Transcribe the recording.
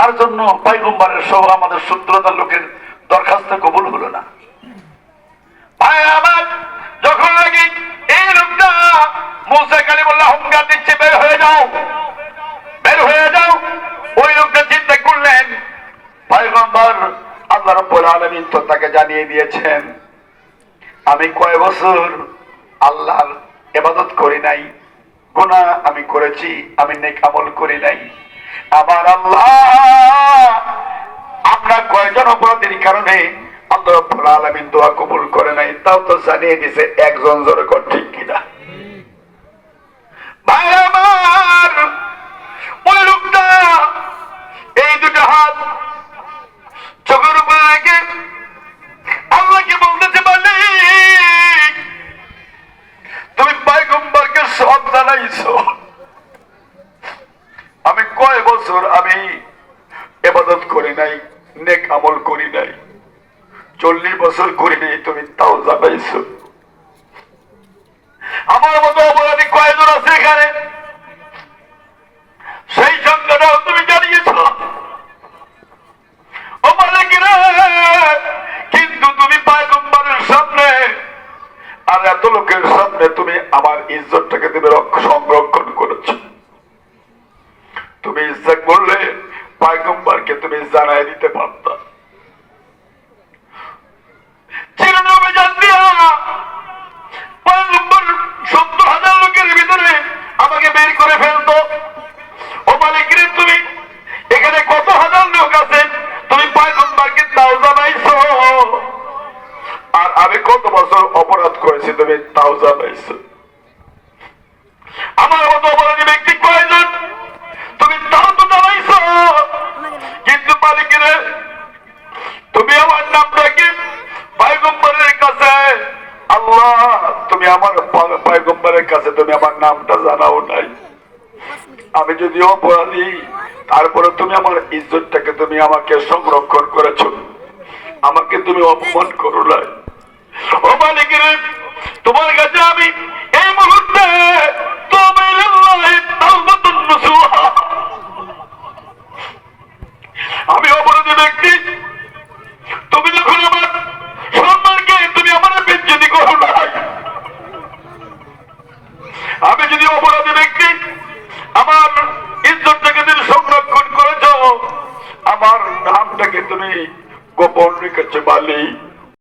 তার জন্য পাইগম্বারের সহ আমাদের সূত্রতার লোকের দরখাস্ত কবুল হলো না। যখন লাগি এই লোকটা হুঙ্কার দিচ্ছে, বের হয়ে যাও, বের হয়ে যাও, ওই লোকটা চিন্তা করলেন, পয়গম্বর আল্লাহ রব্বুল আলামিন তো তাকে জানিয়ে দিয়েছেন, আমি কয় বছর আল্লাহর ইবাদত করি নাই, গুনাহ আমি করেছি, আমি নেক আমল করি নাই। আমার আল্লাহ। আমরা কয়জন অপরাধের কারণে আল্লাহ কবুল নাই, তাও তো জানিয়ে দিছে একজন জোরে ঠিক কিনা? বছর আমি এবাদত করি নাই, নেক আমল করি নাই। চল্লিশ বছর করি নাই, তুমি তাও জানাইছো। আমার মতো অপরাধী কয়জন আছে এখানে? সেই সংখ্যাটাও তুমি জানিয়েছ। কিন্তু তুমি পায়গম্বরের সামনে আর এত লোকের সামনে তুমি আমার ইজ্জতটাকে তুমি রক্ষ- সংরক্ষণ করেছ তুমি ইচ্ছা করলে পায়গম্বরকে তুমি জানাই দিতে পারতা। আমাকে করে এখানে কত হাজার লোক তুমি আর কত বছর অপরাধ করেছি, তুমি আমার মতো অপরাধী ব্যক্তি কয়জন তুমি তাও তো জানাইছো কিন্তু মালিকের তুমি আমার নামটাকে পায়গম্বরের কাছে আল্লাহ তুমি আমার পায়গম্বরের কাছে তুমি আমার নামটা জানাও নাই। আমি যদি অপরাধী, তারপরে তুমি আমার ইজ্জতটাকে তুমি আমাকে সংরক্ষণ করেছ। আমাকে তুমি অপমান করো নাই। তোমার কাছে আমি নামটাকে তুমি গোপন রেখেছো মালিক